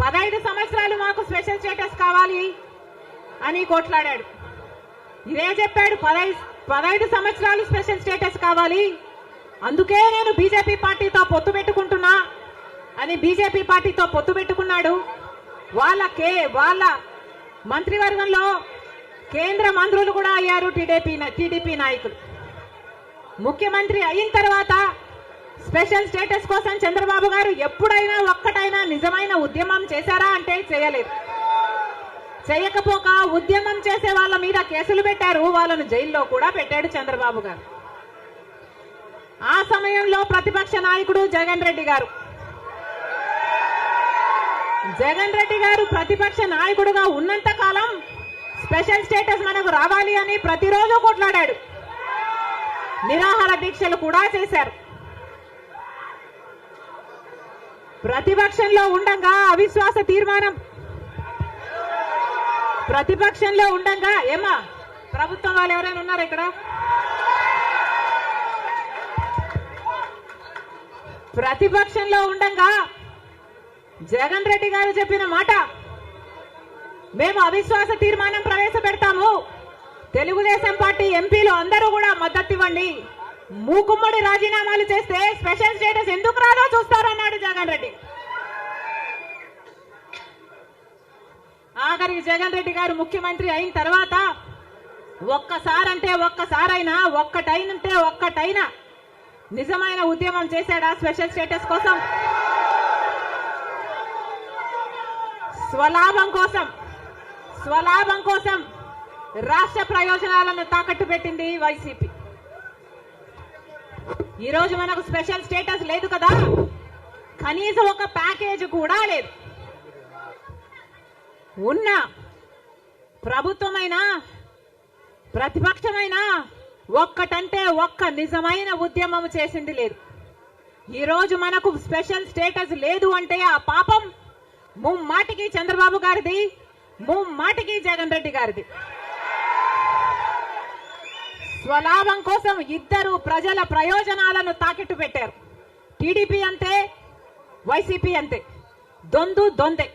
పదహైదు సంవత్సరాలు మాకు స్పెషల్ స్టేటస్ కావాలి అని కొట్లాడాడు. ఇదే చెప్పాడు పదహైదు పదహైదు సంవత్సరాలు స్పెషల్ స్టేటస్ కావాలి. అందుకే నేను బీజేపీ పార్టీతో పొత్తు పెట్టుకుంటున్నా అని బీజేపీ పార్టీతో పొత్తు పెట్టుకున్నాడు. వాళ్ళ కే వాళ్ళ మంత్రివర్గంలో కేంద్ర మంత్రులు కూడా అయ్యారు టీడీపీ టీడీపీ నాయకులు. ముఖ్యమంత్రి అయిన తర్వాత స్పెషల్ స్టేటస్ కోసం చంద్రబాబు గారు ఎప్పుడైనా ఒక్కటైనా నిజమైన ఉద్యమం చేశారా అంటే చేయలేదు. చేయకపోక ఉద్యమం చేసే వాళ్ళ మీద కేసులు పెట్టారు వాళ్ళను జైల్లో కూడా పెట్టాడు చంద్రబాబు గారు. ఆ సమయంలో ప్రతిపక్ష నాయకుడు జగన్ రెడ్డి గారు. జగన్ రెడ్డి గారు ప్రతిపక్ష నాయకుడుగా ఉన్నంత కాలం స్పెషల్ స్టేటస్ మనకు రావాలి అని ప్రతిరోజు కొట్లాడాడు. నిరాహార దీక్షలు కూడా చేశారు. ప్రతిపక్షంలో ఉండగా అవిశ్వాస తీర్మానం. ప్రతిపక్షంలో ఉండగా ఏమా ప్రభుత్వం వాళ్ళు ఎవరైనా ఉన్నారు ఇక్కడ? ప్రతిపక్షంలో ఉండగా జగన్ రెడ్డి గారు చెప్పిన మాట. మేము అవిశ్వాస తీర్మానం ప్రవేశపెడతాము. తెలుగుదేశం పార్టీ ఎంపీలు అందరూ కూడా మద్దతు ఇవ్వండి. మూకుమ్మడి రాజీనామాలు చేస్తే స్పెషల్ స్టేటస్ ఎందుకు రాదో చూస్తారన్నాడు జగన్ రెడ్డి. ఆఖరికి జగన్ రెడ్డి గారు ముఖ్యమంత్రి అయిన తర్వాత ఒక్కసారంటే ఒక్కసారైనా ఒక్కటైనంటే ఒక్కటైనా నిజమైన ఉద్యమం చేశాడా స్పెషల్ స్టేటస్ కోసం? స్వలాభం కోసం స్వలాభం కోసం రాష్ట్ర ప్రయోజనాలను తాకట్టు పెట్టింది వైసీపీ. ఈ రోజు మనకు స్పెషల్ స్టేటస్ లేదు కదా? కనీసం ఒక ప్యాకేజ్ కూడా లేదు. ఉన్న ప్రభుత్వమైనా ప్రతిపక్షమైనా ఒక్కటంటే ఒక్క నిజమైన ఉద్యమం చేసింది లేదు. ఈ రోజు మనకు స్పెషల్ స్టేటస్ లేదు అంటే ఆ పాపం ముమ్మాటికి చంద్రబాబు గారిది ముమ్మాటికి జగన్ రెడ్డి గారిది. స్వలాభం కోసం ఇద్దరు ప్రజల ప్రయోజనాలను తాకిట్టు పెట్టారు. టీడీపీ అంతే వైసీపీ అంతే దొందు దొందే.